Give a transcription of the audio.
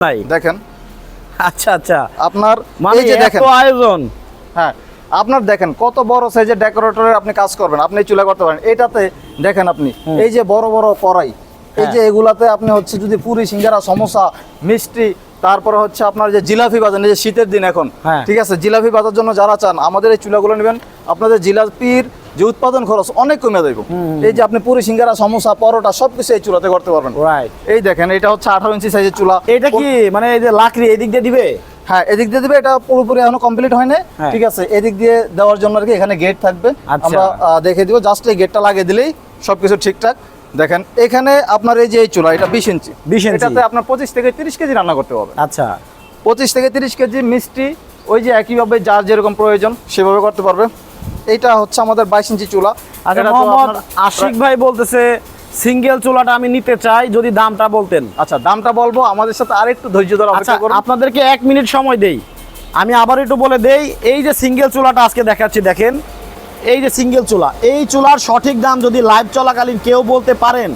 নাই দেখেন। আচ্ছা আচ্ছা। আপনার মানে যে দেখেন। আয়োজন। হ্যাঁ আপনার দেখেন কত বড় সাইজের ডেকোরেটরের আপনি কাজ করবেন আপনি চুলা করতে পারেন। এটাতে দেখেন আপনি এই যে বড় বড় কড়াই এই যে এগুলাতে আপনি হচ্ছে যদি পুরি সিঙ্গারা সমোসা মিষ্টি তারপরে হচ্ছে আপনার যে জিলাফি এই যে শীতের দিন এখন হ্যাঁ। ঠিক আছে? জিলাফি বাজার জন্য যারা চান আমাদের এই চুলাগুলো নেবেন। আপনাদের জিলাপির যে উৎপাদন খরচ অনেক কমে যাইব। এই যে আপনি পুরি সিঙ্গারা সমোসা পরোটা সবকিছু এই চুলাতে করতে পারবেন। রাইট এই দেখেন এটা হচ্ছে আঠারো ইঞ্চি সাইজের চুলা। এটা কি মানে এই যে লাকড়ি এদিক দিয়ে দিবে? হ্যাঁ এদিক দিয়ে দিবে এটা পুরোপুরি এখনও কমপ্লিট হ্যাঁ। ঠিক আছে এদিক দিয়ে দেওয়ার জন্য আর কি এখানে গেট থাকবে। আচ্ছা। আমরা দেখে দিব জাস্ট এই গেটটা লাগিয়ে দিলেই সবকিছু ঠিকঠাক। দেখেন এখানে আপনার এই যে এই চুলা এটা বিশ ইঞ্চি। 20 ইঞ্চি। এটাতে আপনার পঁচিশ থেকে তিরিশ কেজি রান্না করতে হবে। আচ্ছা। পঁচিশ থেকে তিরিশ কেজি মিষ্টি ওই যে একইভাবে যার যেরকম প্রয়োজন সেভাবে করতে পারবে। এইটা হচ্ছে আমাদের বাইশ ইঞ্চি চুলা। আচ্ছা এটা মোহাম্মদ আশিক ভাই বলতেছে সিঙ্গেল চুলাটা আমি নিতে চাই যদি দামটা বলতেন। আচ্ছা দামটা বলব আমাদের সাথে আরেকটু ধৈর্য ধরে আচ্ছা অপেক্ষা করুন। আপনাদেরকে এক মিনিট সময় দেই। আমি আবার একটু বলে দেই এই যে সিঙ্গেল চুলাটা আজকে দেখাচ্ছি দেখেন। এই যে সিঙ্গেল চুলা এই চুলার সঠিক দাম যদি লাইভ চলাকালীন কেউ বলতে পারেন